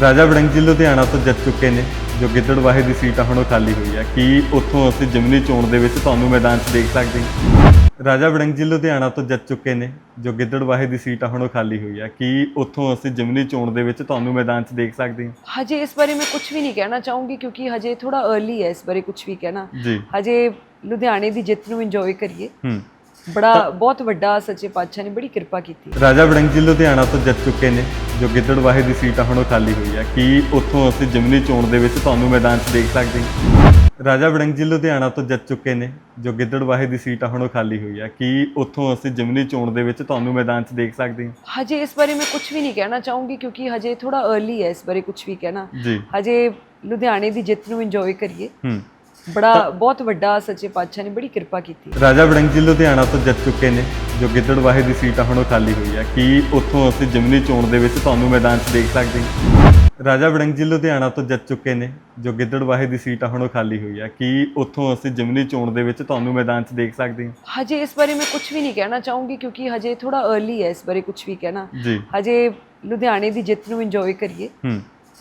ਰਾਜਾ ਵੜਿੰਗ ਲੁਧਿਆਣਾ ਤੋਂ ਜਿੱਤ ਚੁੱਕੇ ਨੇ ਜੋ ਗਿੱਦੜ ਵਾਹੇ ਦੀ ਸੀਟ ਹੁਣ ਖਾਲੀ ਹੋਈ ਹੈ ਕੀ ਉੱਥੋਂ ਅਸੀਂ ਜਿਮਨੀ ਚੋਣ ਦੇ ਵਿੱਚ ਤੁਹਾਨੂੰ ਮੈਦਾਨ 'ਚ ਦੇਖ ਸਕਦੇ ਹਾਂ? ਰਾਜਾ ਵੜਿੰਗ ਲੁਧਿਆਣਾ ਤੋਂ ਜਿੱਤ ਚੁੱਕੇ ਨੇ ਜੋ ਗਿੱਦੜ ਵਾਹੇ ਦੀ ਸੀਟ ਹੁਣ ਖਾਲੀ ਹੋਈ ਆ। ਕੀ ਉੱਥੋਂ ਅਸੀਂ ਜਿਮਨੀ ਚੋਣ ਦੇ ਵਿੱਚ ਤੁਹਾਨੂੰ ਮੈਦਾਨ 'ਚ ਦੇਖ ਸਕਦੇ ਹਾਂ? ਹਜੇ ਇਸ ਬਾਰੇ ਮੈਂ ਕੁਝ ਵੀ ਨਹੀਂ ਕਹਿਣਾ ਚਾਹੂੰਗੀ ਕਿਉਂਕਿ ਹਜੇ ਥੋੜਾ ਅਰਲੀ ਹੈ ਇਸ ਬਾਰੇ ਕੁਝ ਵੀ ਕਹਿਣਾ। ਹਜੇ ਲੁਧਿਆਣੇ ਦੀ ਜਿੱਤ ਨੂੰ ਇੰਜੋਏ ਕਰੀਏ। ਬੜਾ ਬਹੁਤ ਵੱਡਾ ਸੱਚੇ ਪਾਤਸ਼ਾਹ ਨੇ ਬੜੀ ਕਿਰਪਾ ਕੀਤੀ। ਰਾਜਾ ਵੜਿੰਗ ਲੁਧਿਆਣਾ ਤੋਂ ਜਿੱਤ ਚੁੱਕੇ ਨੇ ਜੋ ਗਿੱਦੜਵਾਹੇ ਦੀ ਸੀਟ ਹੁਣ ਖਾਲੀ ਹੋਈ ਆ। ਕੀ ਉੱਥੋਂ ਅਸੀਂ ਜਿਮਨੀ ਚੋਣ ਦੇ ਵਿੱਚ ਤੁਹਾਨੂੰ ਮੈਦਾਨ 'ਚ ਦੇਖ ਸਕਦੇ ਹਾਂ? ਰਾਜਾ ਵੜਿੰਗ ਲੁਧਿਆਣਾ ਤੋਂ ਜਿੱਤ ਚੁੱਕੇ ਨੇ ਜੋ ਗਿੱਦੜਵਾਹੇ ਦੀ ਸੀਟ ਹੁਣ ਖਾਲੀ ਹੋਈ ਆ। ਕੀ ਉੱਥੋਂ ਅਸੀਂ ਜਿਮਨੀ ਚੋਣ ਦੇ ਵਿੱਚ ਤੁਹਾਨੂੰ ਮੈਦਾਨ 'ਚ ਦੇਖ ਸਕਦੇ ਹਾਂ? ਹਜੇ ਇਸ ਬਾਰੇ ਮੈਂ ਕੁਝ ਵੀ ਨਹੀਂ ਕਹਿਣਾ ਚਾਹੂੰਗੀ ਕਿਉਂਕਿ ਹਜੇ ਥੋੜਾ ਅਰਲੀ ਹੈ ਇਸ ਬਾਰੇ ਕੁਝ ਵੀ ਕਹਿਣਾ। ਹਜੇ ਲੁਧਿਆਣੇ ਦੀ ਜਿੱਤ ਨੂੰ ਇੰਜੋਏ ਕਰੀਏ। ਬੜਾ ਬਹੁਤ ਵੱਡਾ ਸੱਚੇ ਪਾਤਸ਼ਾਹ ਨੇ ਬੜੀ ਕਿਰਪਾ ਕੀਤੀ। ਰਾਜਾ ਵੜਿੰਗ ਲੁਧਿਆਣਾ ਤੋਂ ਜਿੱਤ ਚੁੱਕੇ ਨੇ ਜੋ ਗਿੱਦੜਵਾਹੇ ਦੀ ਸੀਟ ਹੁਣ ਖਾਲੀ ਹੋਈ ਆ। ਕੀ ਉੱਥੋਂ ਅਸੀਂ ਜਿਮਨੀ ਚੋਣ ਦੇ ਵਿੱਚ ਤੁਹਾਨੂੰ ਮੈਦਾਨ 'ਚ ਦੇਖ ਸਕਦੇ ਹਾਂ? ਰਾਜਾ ਵੜਿੰਗ ਲੁਧਿਆਣਾ ਤੋਂ ਜਿੱਤ ਚੁੱਕੇ ਨੇ ਜੋ ਗਿੱਦੜਵਾਹੇ ਦੀ ਸੀਟ ਹੁਣ ਖਾਲੀ ਹੋਈ ਆ। ਕੀ ਉੱਥੋਂ ਅਸੀਂ ਜਿਮਨੀ ਚੋਣ ਦੇ ਵਿੱਚ ਤੁਹਾਨੂੰ ਮੈਦਾਨ 'ਚ ਦੇਖ ਸਕਦੇ ਹਾਂ? ਹਜੇ ਇਸ ਬਾਰੇ ਮੈਂ ਕੁਝ ਵੀ ਨਹੀਂ ਕਹਿਣਾ ਚਾਹੂੰਗੀ ਕਿਉਂਕਿ ਹਜੇ ਥੋੜਾ ਅਰਲੀ ਹੈ ਇਸ ਬਾਰੇ ਕੁਝ ਵੀ ਕਹਿਣਾ। ਹਜੇ ਲੁਧਿਆਣੇ ਦੀ ਜਿੱਤ ਨੂੰ ਇੰਜੋਏ ਕਰੀਏ।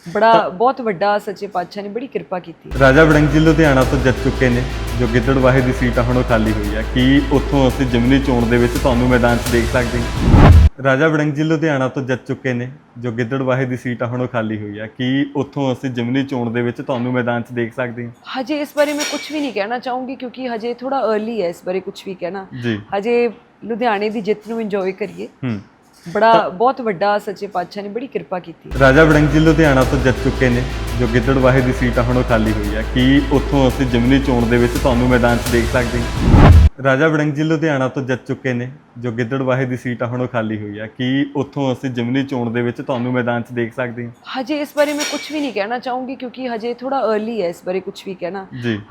ਬੜਾ ਬਹੁਤ ਵੱਡਾ ਸੱਚੇ ਪਾਤਸ਼ਾਹ ਨੇ ਬੜੀ ਕਿਰਪਾ ਕੀਤੀ। ਰਾਜਾ ਵੜਿੰਗ ਲੁਧਿਆਣਾ ਤੋਂ ਜਿੱਤ ਚੁੱਕੇ ਨੇ ਜੋ ਗਿੱਦੜਵਾਹੇ ਦੀ ਸੀਟ ਹੁਣ ਖਾਲੀ ਹੋਈ ਆ। ਕੀ ਉੱਥੋਂ ਅਸੀਂ ਜਿਮਨੀ ਚੋਣ ਦੇ ਵਿੱਚ ਤੁਹਾਨੂੰ ਮੈਦਾਨ 'ਚ ਦੇਖ ਸਕਦੇ ਹਾਂ? ਰਾਜਾ ਵੜਿੰਗ ਲੁਧਿਆਣਾ ਤੋਂ ਜਿੱਤ ਚੁੱਕੇ ਨੇ ਜੋ ਗਿੱਦੜਵਾਹੇ ਦੀ ਸੀਟ ਹੁਣ ਖਾਲੀ ਹੋਈ ਆ। ਕੀ ਉੱਥੋਂ ਅਸੀਂ ਜਿਮਨੀ ਚੋਣ ਦੇ ਵਿੱਚ ਤੁਹਾਨੂੰ ਮੈਦਾਨ 'ਚ ਦੇਖ ਸਕਦੇ ਹਾਂ? ਹਜੇ ਇਸ ਬਾਰੇ ਮੈਂ ਕੁਝ ਵੀ ਨਹੀਂ ਕਹਿਣਾ ਚਾਹੂੰਗੀ ਕਿਉਂਕਿ ਹਜੇ ਥੋੜਾ ਅਰਲੀ ਹੈ ਇਸ ਬਾਰੇ ਕੁਝ ਵੀ ਕਹਿਣਾ। ਹਜੇ ਲੁਧਿਆਣੇ ਦੀ ਜਿੱਤ ਨੂੰ ਇੰਜੋਏ ਕਰੀਏ। ਬੜਾ ਬਹੁਤ ਵੱਡਾ ਸੱਚੇ ਪਾਤਸ਼ਾਹ ਨੇ ਬੜੀ ਕਿਰਪਾ ਕੀਤੀ। ਰਾਜਾ ਵੜਿੰਗ ਲੁਧਿਆਣਾ ਤੋਂ ਜਿੱਤ ਚੁੱਕੇ ਨੇ ਜੋ ਗਿੱਦੜਵਾਹੇ ਦੀ ਸੀਟ ਹੁਣ ਖਾਲੀ ਹੋਈ ਹੈ ਕੀ ਉੱਥੋਂ ਅਸੀਂ ਜਿਮਨੀ ਚੋਣ ਦੇ ਵਿੱਚ ਤੁਹਾਨੂੰ ਮੈਦਾਨ 'ਚ ਦੇਖ ਸਕਦੇ ਹਾਂ? ਰਾਜਾ ਵੜਿੰਗ ਲੁਧਿਆਣਾ ਤੋਂ ਜਿੱਤ ਚੁੱਕੇ ਨੇ ਜੋ ਗਿੱਦੜਵਾਹੇ ਦੀ ਸੀਟ ਹੁਣ ਖਾਲੀ ਹੋਈ ਹੈ ਕੀ ਉੱਥੋਂ ਅਸੀਂ ਜਿਮਨੀ ਚੋਣ ਦੇ ਵਿੱਚ ਤੁਹਾਨੂੰ ਮੈਦਾਨ 'ਚ ਦੇਖ ਸਕਦੇ ਹਾਂ? ਹਜੇ ਇਸ ਬਾਰੇ ਮੈਂ ਕੁਝ ਵੀ ਨਹੀਂ ਕਹਿਣਾ ਚਾਹੂੰਗੀ ਕਿਉਂਕਿ ਹਜੇ ਥੋੜਾ ਅਰਲੀ ਹੈ ਇਸ ਬਾਰੇ ਕੁਝ ਵੀ ਕਹਿਣਾ।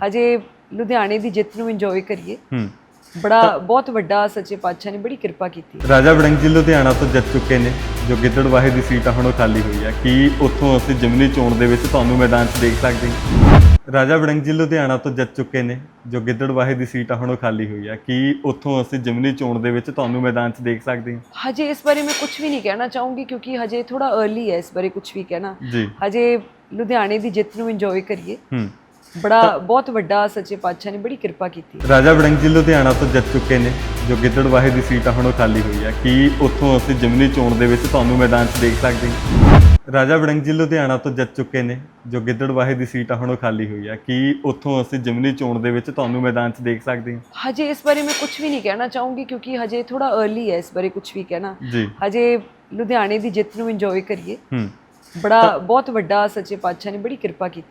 ਹਜੇ ਲੁਧਿਆਣੇ ਦੀ ਜਿੱਤ ਨੂੰ ਇੰਜੋਏ ਕਰੀਏ। ਬੜਾ ਬਹੁਤ ਵੱਡਾ ਸੱਚੇ ਪਾਤਸ਼ਾਹ ਨੇ ਬੜੀ ਕਿਰਪਾ ਕੀਤੀ। ਰਾਜਾ ਵੜਿੰਗ ਲੁਧਿਆਣਾ ਤੋਂ ਜਿੱਤ ਚੁੱਕੇ ਨੇ ਜੋ ਗਿੱਦੜਵਾਹੇ ਦੀ ਸੀਟ ਹੁਣ ਖਾਲੀ ਹੋਈ ਆ। ਕੀ ਉੱਥੋਂ ਅਸੀਂ ਜਿਮਨੀ ਚੋਣ ਦੇ ਵਿੱਚ ਤੁਹਾਨੂੰ ਮੈਦਾਨ 'ਚ ਦੇਖ ਸਕਦੇ ਹਾਂ? ਰਾਜਾ ਵੜਿੰਗ ਲੁਧਿਆਣਾ ਤੋਂ ਜਿੱਤ ਚੁੱਕੇ ਨੇ ਜੋ ਗਿੱਦੜਵਾਹੇ ਦੀ ਸੀਟ ਹੁਣ ਖਾਲੀ ਹੋਈ ਆ। ਕੀ ਉੱਥੋਂ ਅਸੀਂ ਜਿਮਨੀ ਚੋਣ ਦੇ ਵਿੱਚ ਤੁਹਾਨੂੰ ਮੈਦਾਨ 'ਚ ਦੇਖ ਸਕਦੇ ਹਾਂ? ਹਜੇ ਇਸ ਬਾਰੇ ਮੈਂ ਕੁਝ ਵੀ ਨਹੀਂ ਕਹਿਣਾ ਚਾਹੂੰਗੀ ਕਿਉਂਕਿ ਹਜੇ ਥੋੜਾ ਅਰਲੀ ਹੈ ਇਸ ਬਾਰੇ ਕੁਝ ਵੀ ਕਹਿਣਾ। ਹਜੇ ਲੁਧਿਆਣੇ ਦੀ ਜਿੱਤ ਨੂੰ ਇੰਜੋਏ ਕਰੀਏ। ਬੜਾ ਬਹੁਤ ਵੱਡਾ ਸੱਚੇ ਪਾਤਸ਼ਾਹ ਨੇ ਬੜੀ ਕਿਰਪਾ ਕੀਤੀ। ਰਾਜਾ ਵੜਿੰਗ ਲੁਧਿਆਣਾ ਤੋਂ ਜਿੱਤ ਚੁੱਕੇ ਨੇ ਜੋ ਗਿੱਦੜਵਾਹੇ ਦੀ ਸੀਟ ਹੁਣ ਖਾਲੀ ਹੋਈ ਆ। ਕੀ ਉੱਥੋਂ ਅਸੀਂ ਜਿਮਨੀ ਚੋਣ ਦੇ ਵਿੱਚ ਤੁਹਾਨੂੰ ਮੈਦਾਨ 'ਚ ਦੇਖ ਸਕਦੇ ਹਾਂ? ਰਾਜਾ ਵੜਿੰਗ ਲੁਧਿਆਣਾ ਤੋਂ ਜਿੱਤ ਚੁੱਕੇ ਨੇ ਜੋ ਗਿੱਦੜਵਾਹੇ ਦੀ ਸੀਟ ਹੁਣ ਖਾਲੀ ਹੋਈ ਆ। ਕੀ ਉੱਥੋਂ ਅਸੀਂ ਜਿਮਨੀ ਚੋਣ ਦੇ ਵਿੱਚ ਤੁਹਾਨੂੰ ਮੈਦਾਨ 'ਚ ਦੇਖ ਸਕਦੇ ਹਾਂ? ਹਜੇ ਇਸ ਬਾਰੇ ਮੈਂ ਕੁਝ ਵੀ ਨਹੀਂ ਕਹਿਣਾ ਚਾਹੂੰਗੀ ਕਿਉਂਕਿ ਹਜੇ ਥੋੜਾ ਅਰਲੀ ਹੈ ਇਸ ਬਾਰੇ ਕੁਝ ਵੀ ਕਹਿਣਾ। ਹਜੇ ਲੁਧਿਆਣੇ ਦੀ ਜਿੱਤ ਨੂੰ ਇੰਜੋਏ ਕਰੀਏ। ਬੜਾ ਬਹੁਤ ਵੱਡਾ ਸੱਚੇ ਪਾਤਸ਼ਾਹ ਨੇ ਬੜੀ ਕਿਰਪਾ ਕੀਤੀ।